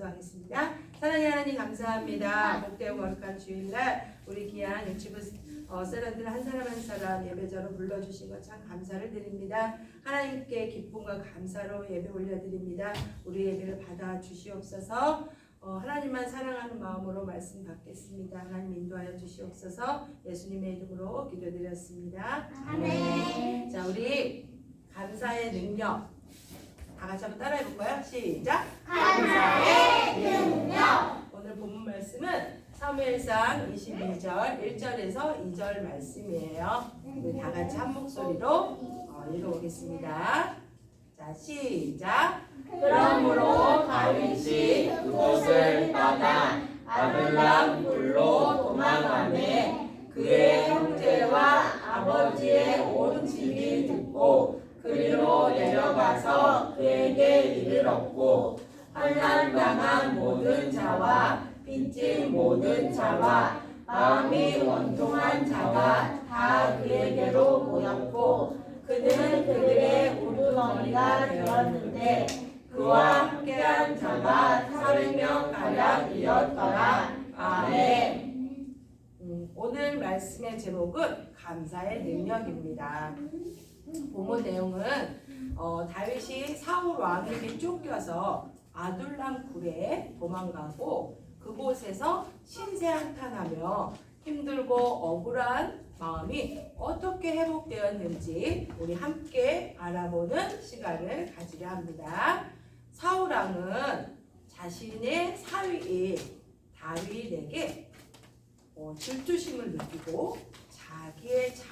기도하겠습니다. 사랑의 하나님 감사합니다. 복되고 거룩한 주일날 우리 귀한 유치부 어, 세련들 한 사람 한 사람 예배자로 불러주신 것 참 감사를 드립니다. 하나님께 기쁨과 감사로 예배 올려드립니다. 우리 예배를 받아 주시옵소서. 어, 하나님만 사랑하는 마음으로 말씀 받겠습니다. 하나님 인도하여 주시옵소서. 예수님의 이름으로 기도드렸습니다. 아멘. 자, 우리 감사의 능력 다 같이 한번 따라해 볼까요? 시작. 감사의 능력. 오늘 본문 말씀은 사무엘상 22절 1절에서 2절 말씀이에요. 우리 다 같이 한 목소리로 어, 읽어보겠습니다. 자, 시작. 그러므로 다윗이 그곳을 떠나 아둘람 굴로 도망가매 그의 형제와 아버지의 온 집이 듣고 그리로 내려가서 그에게 이르렀고 환난당한 모든 자와 빚진 모든 자와 마음이 원통한 자가 다 그에게로 모였고 그는 그들의 우두머리가 되었는데 그와 함께한 자가 400명 가량이었더라. 아멘. 음, 오늘 말씀의 제목은 능력입니다. 본문 내용은 어, 다윗이 사울 왕에게 쫓겨서 아둘람 굴에 도망가고 그곳에서 신세한탄하며 힘들고 억울한 마음이 어떻게 회복되었는지 우리 함께 알아보는 시간을 가지려 합니다. 사울 왕은 자신의 사위인 다윗에게 어, 질투심을 느끼고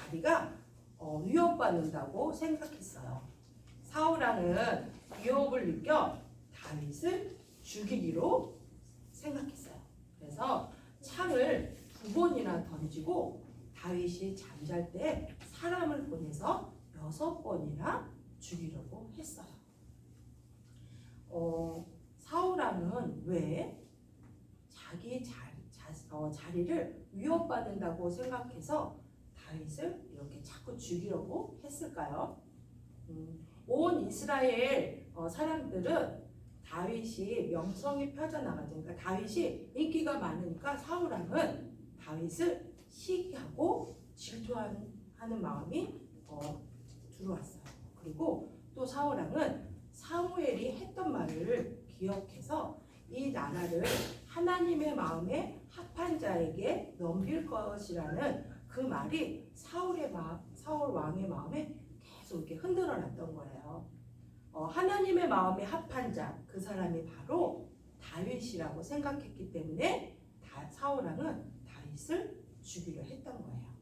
자기의 자리가 어, 위협받는다고 생각했어요. 사울왕은 위협을 느껴 다윗을 죽이기로 생각했어요. 그래서 창을 두 번이나 던지고 다윗이 잠잘 때 사람을 보내서 여섯 번이나 죽이려고 했어요. 어, 사울왕은 왜 자기 자리, 자, 어, 자리를 위협받는다고 생각해서 다윗을 이렇게 자꾸 죽이려고 했을까요? 음, 온 이스라엘 어, 사람들은 다윗이 명성이 펴져나가죠. 그러니까 다윗이 인기가 많으니까 사울왕은 다윗을 시기하고 질투하는 하는 마음이 어, 들어왔어요. 그리고 또 사울왕은 사무엘이 했던 말을 기억해서 이 나라를 하나님의 마음에 합한 자에게 넘길 것이라는 그 말이 사울의 마, 사울 왕의 마음에 계속 이렇게 흔들어 놨던 거예요. 어, 하나님의 마음에 합한 자, 그 사람이 바로 다윗이라고 생각했기 때문에 다, 사울 왕은 다윗을 죽이려 했던 거예요.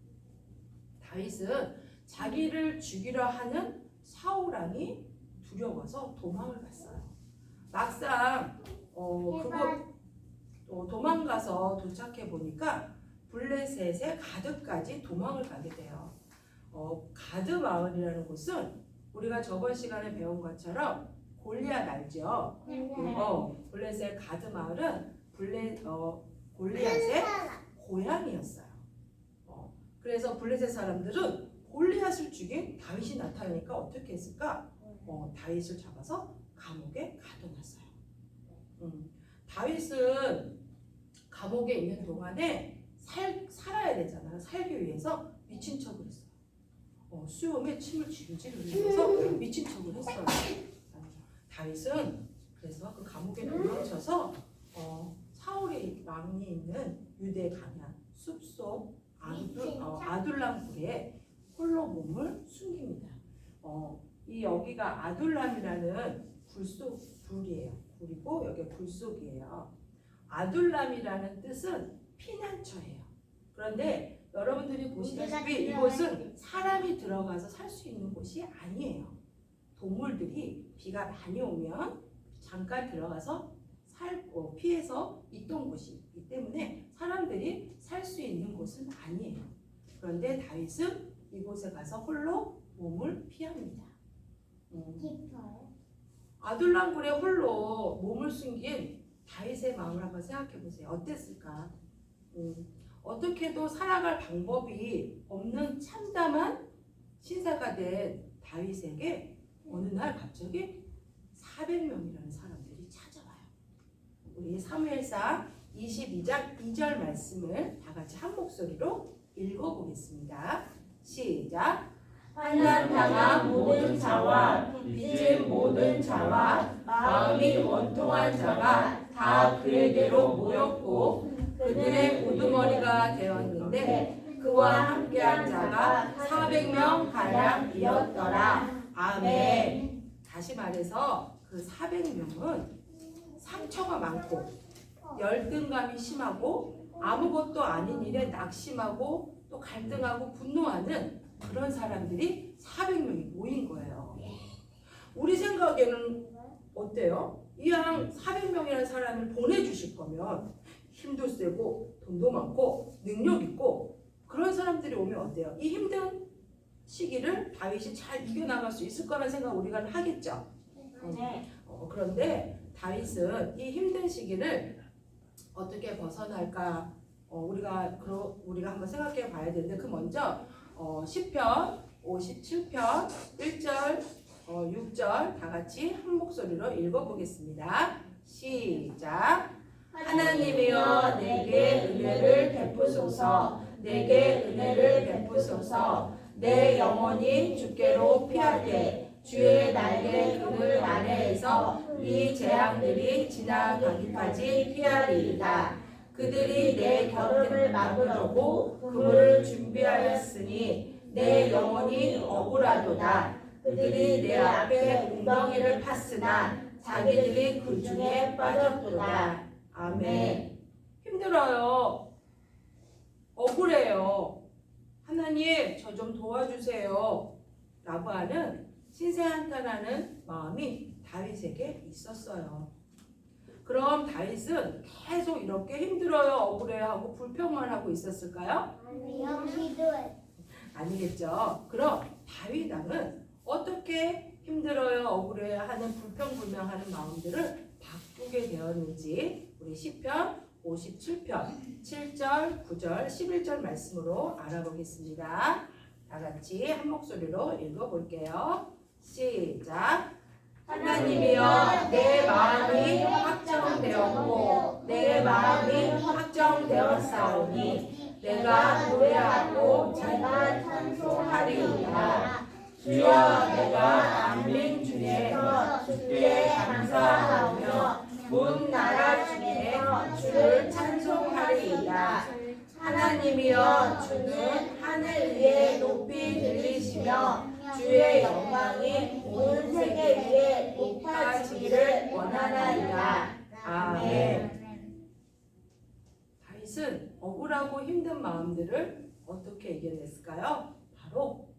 다윗은 자기를 죽이려 하는 사울 왕이 두려워서 도망을 갔어요. 막상 어, 그곳 어, 도망가서 도착해 보니까 블레셋의 가드까지 도망을 가게 돼요. 어, 가드 마을이라는 곳은 우리가 저번 시간에 배운 것처럼 골리앗 알죠? 어, 블레셋 가드 마을은 블레 어, 골리앗의 고향이었어요. 어, 그래서 블레셋 사람들은 골리앗을 죽인 다윗이 나타나니까 어떻게 했을까? 어, 다윗을 잡아서 감옥에 가둬놨어요. 음, 다윗은 감옥에 있는 동안에 살, 살아야 되잖아요. 살기 위해서 미친 척을 했어요. 어, 수염에 침을 질질 흘리면서 미친 척을 했어요. 다윗은 그래서 그 감옥에 도망쳐서 어, 사울의 왕이 있는 유대 강양 숲속 아둘, 어, 아둘람굴에 홀로 몸을 숨깁니다. 어, 이 여기가 아둘람이라는 굴속 굴이에요. 굴이고 여기 굴속이에요. 아둘람이라는 뜻은 피난처예요. 그런데 여러분들이 보시다시피 이곳은 사람이 들어가서 살 수 있는 곳이 아니에요. 동물들이 비가 많이 오면 잠깐 들어가서 살고 피해서 있던 곳이기 때문에 사람들이 살 수 있는 곳은 아니에요. 그런데 다윗은 이곳에 가서 홀로 몸을 피합니다. 음, 아둘람굴에 홀로 몸을 숨긴 다윗의 마음을 한번 생각해 보세요. 어땠을까? 음, 어떻게도 살아갈 방법이 없는 참담한 신사가 된 다윗에게 어느 날 갑자기 400명이라는 사람들이 찾아와요. 우리 사무엘상 22장 2절 말씀을 다 같이 한 목소리로 읽어보겠습니다. 시작. 환난 당한 모든 자와 빚진 모든 자와 마음이 원통한 자가 다 그에게로 모였고 그들의 우두머리가 되었는데 그와 함께한 자가 400명 가량이었더라. 아멘. 다시 말해서 그 400명은 상처가 많고 열등감이 심하고 아무것도 아닌 일에 낙심하고 또 갈등하고 분노하는 그런 사람들이 400명이 모인 거예요. 우리 생각에는 어때요? 이왕 400명이라는 사람을 보내주실 거면 힘도 세고 돈도 많고 능력 있고 그런 사람들이 오면 어때요? 이 힘든 시기를 다윗이 잘 이겨나갈 수 있을 거라는 생각 우리가 하겠죠. 어, 그런데 다윗은 이 힘든 시기를 어떻게 벗어날까? 어, 우리가 그러, 우리가 한번 생각해 봐야 되는데 그 먼저 어, 10편 57편 1절 어, 6절 다 같이 한 목소리로 읽어보겠습니다. 시작. 하나님이여 내게 은혜를 베푸소서 내게 은혜를 베푸소서 내 영혼이 주께로 피하되 주의 날개 그물 아래에서 이 재앙들이 지나가기까지 피하리이다. 그들이 내 곁을 막으려고 그물을 준비하였으니 내 영혼이 억울하도다. 그들이 내 앞에 웅덩이를 팠으나 자기들이 그 중에 빠졌도다. 아멘. 힘들어요. 억울해요. 하나님, 저 좀 도와주세요. 라고 하는 신세한탄하는 마음이 다윗에게 있었어요. 그럼 다윗은 계속 이렇게 힘들어요, 억울해요 하고 불평만 하고 있었을까요? 아니겠죠. 그럼 다윗 왕은 어떻게 힘들어요, 억울해요 하는 불평불명하는 마음들을 바꾸게 되었는지 우리 시편 57편 7절, 9절, 11절 말씀으로 알아보겠습니다. 다 같이 한 목소리로 읽어볼게요. 시작. 하나님이여 내 마음이 확정되었고 내 마음이 확정되었사오니 내가 노래하고 제가 찬송하리이다. 주여 내가 안민 중에서 주께 감사하며 문 나라 주를 찬송하리이다. 하나님이여 주는 하늘 위에 높이 들리시며 주의 영광이 온 세계 위에 높아지기를 원하나이다. 아멘. 다윗은 억울하고 힘든 마음들을 어떻게 이겨냈을까요? 바로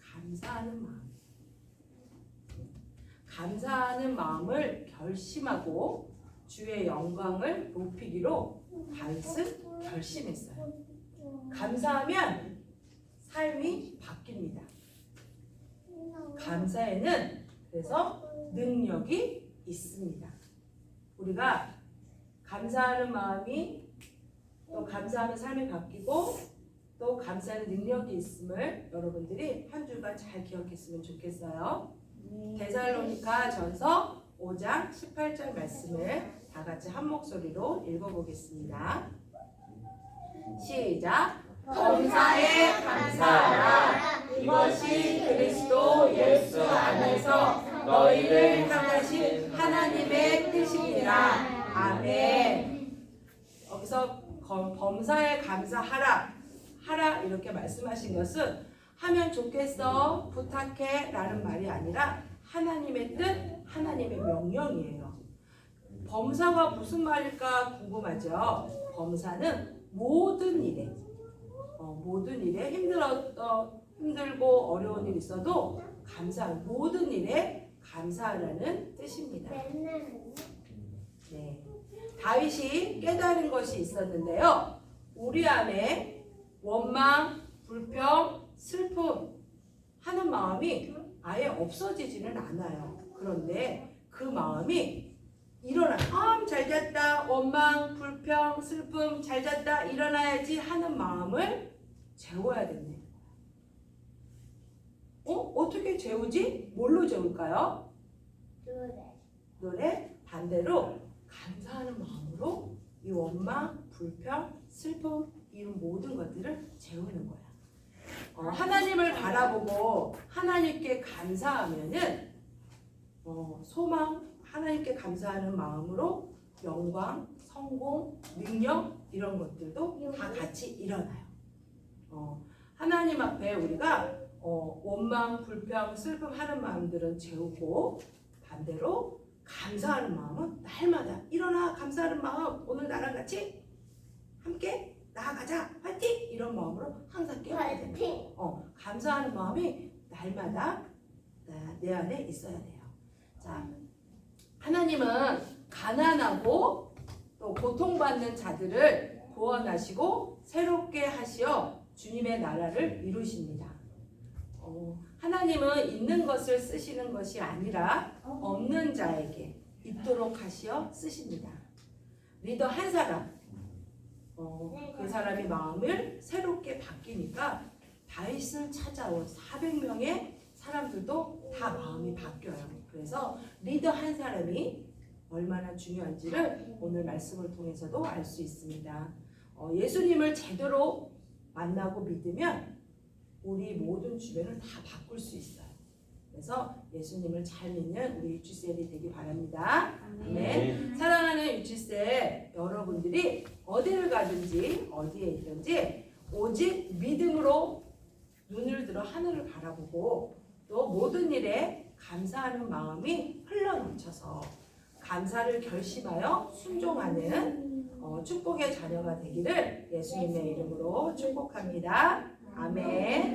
감사하는 마음. 감사하는 마음을 결심하고 주의 영광을 높이기로 다윗은 결심했어요. 감사하면 삶이 바뀝니다. 감사에는 그래서 능력이 있습니다. 우리가 감사하는 마음이 또 감사하는 삶이 바뀌고 또 감사하는 능력이 있음을 여러분들이 한 주간 잘 기억했으면 좋겠어요. 데살로니가 전서 5장 18절 말씀을 다 같이 한 목소리로 읽어보겠습니다. 시작. 범사에 감사하라. 이것이 그리스도 예수 안에서 너희를 향하신 하나님의 뜻이니라. 아멘. 여기서 검- 범사에 감사하라. 하라 이렇게 말씀하신 것은 하면 좋겠어 부탁해 라는 말이 아니라 하나님의 뜻, 하나님의 명령이에요. 범사가 무슨 말일까 궁금하죠? 범사는 모든 일에 어, 모든 일에 힘들었던 힘들고 어려운 일 있어도 감사 모든 일에 감사하라는 뜻입니다. 네. 다윗이 깨달은 것이 있었는데요. 우리 안에 원망, 불평, 슬픔 하는 마음이 아예 없어지지는 않아요. 그런데 그 마음이 일어나, 아, 잘 잤다, 원망, 불평, 슬픔, 잘 잤다, 일어나야지 하는 마음을 재워야 된대. 어? 어떻게 재우지? 뭘로 재울까요? 노래 반대로 감사하는 마음으로 이 원망, 불평, 슬픔 이 모든 것들을 재우는 거야. 어, 하나님을 바라보고 하나님께 감사하면은 어, 소망 하나님께 감사하는 마음으로 영광, 성공, 능력 이런 것들도 다 같이 일어나요. 어, 하나님 앞에 우리가 어, 원망, 불평, 슬픔 하는 마음들은 재우고 반대로 감사하는 마음은 날마다 일어나 감사하는 마음 오늘 나랑 같이 함께 나아가자 화이팅 이런 마음으로 항상 깨워야. 파이팅. 어, 감사하는 마음이 날마다 나- 내 안에 있어야 돼요. 자, 하나님은 가난하고 또 고통받는 자들을 구원하시고 새롭게 하시어 주님의 나라를 이루십니다. 어, 하나님은 있는 것을 쓰시는 것이 아니라 없는 자에게 있도록 하시어 쓰십니다. 리더 한 사람, 어, 그 사람의 마음을 새롭게 바뀌니까 다윗을 찾아온 400명의 사람들도 다 마음이 바뀌어요. 그래서 리더 한 사람이 얼마나 중요한지를 오늘 말씀을 통해서도 알 수 있습니다. 어, 예수님을 제대로 만나고 믿으면 우리 모든 주변을 다 바꿀 수 있어요. 그래서 예수님을 잘 믿는 우리 유치셀이 되기 바랍니다. 아멘. 사랑하는 유치세 여러분들이 어디를 가든지 어디에 있든지 오직 믿음으로 눈을 들어 하늘을 바라보고 또 모든 일에 감사하는 마음이 흘러넘쳐서 감사를 결심하여 순종하는 어, 축복의 자녀가 되기를 예수님의 이름으로 축복합니다. 아멘.